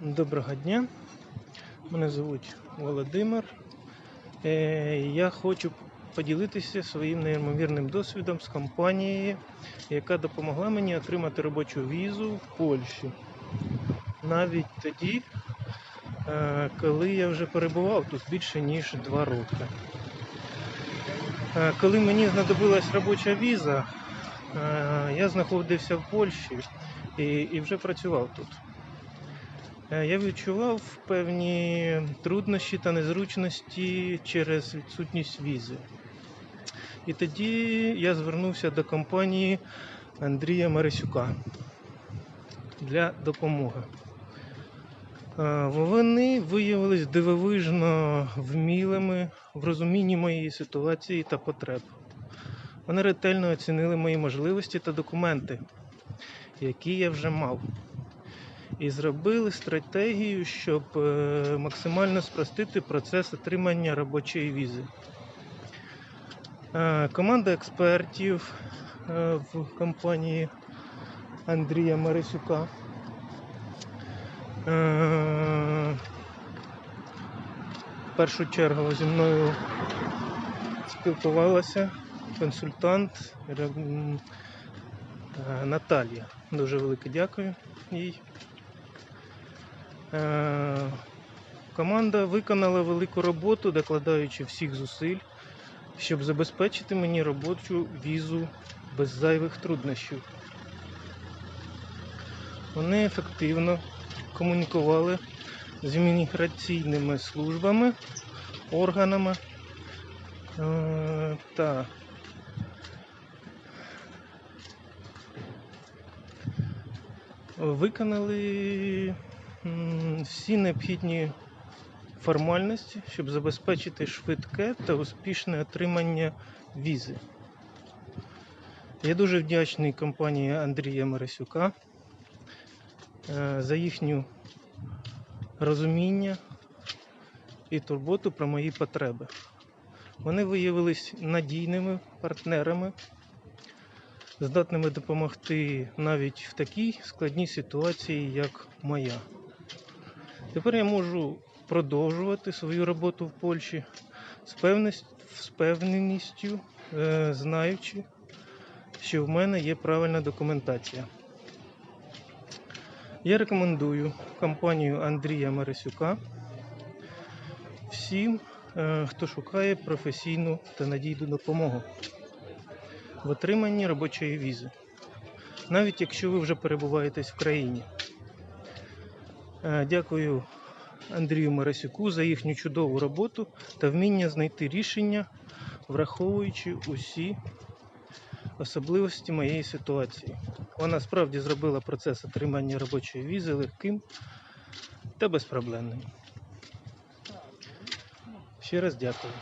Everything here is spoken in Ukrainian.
Доброго дня. Мене звуть Володимир. Е, Я хочу поділитися своїм неймовірним досвідом з компанією, яка допомогла мені отримати робочу візу в Польщі. Навіть тоді, е, коли я вже перебував тут більше ніж два роки. Е, Коли мені знадобилась робоча віза, я знаходився в Польщі і вже працював тут. Е, Я відчував певні труднощі та незручності через відсутність візи. І тоді я звернувся до компанії Андрія Марисюка для допомоги. Е, Вони виявились дивовижно вмілими в розумінні моєї ситуації та потреб. Вони ретельно оцінили мої можливості та документи, які я вже мав і зробили стратегію, щоб е, максимально спростити процес отримання робочої візи. Е, Команда експертів е, в компанії Андрія Марисюка. В першу чергу зі мною спілкувалася консультант Наталія. Дуже велике дякую їй. Е, Команда виконала велику роботу, докладаючи всіх зусиль, щоб забезпечити мені робочу візу без зайвих труднощів. Вони ефективно комунікували з імміграційними службами, органами е, та виконали всі необхідні формальності, щоб забезпечити швидке та успішне отримання візи. Я дуже вдячний компанії Андрія Марисюка е, за їхню розуміння і турботу про мої потреби. Вони виявились надійними партнерами, здатними допомогти навіть в такій складній ситуації, як моя. Тепер я можу продовжувати свою роботу в Польщі з впевненістю, е, знаючи, що в мене є правильна документація. Я рекомендую компанію Андрія Марисюка всім, е, хто шукає професійну та надійну допомогу в отриманні робочої візи, навіть якщо ви вже перебуваєтесь в країні. Е, Дякую Андрію Марасюку за їхню чудову роботу та вміння знайти рішення, враховуючи усі особливості моєї ситуації. Вона справді зробила процес отримання робочої візи легким та безпроблемним. Ще раз дякую.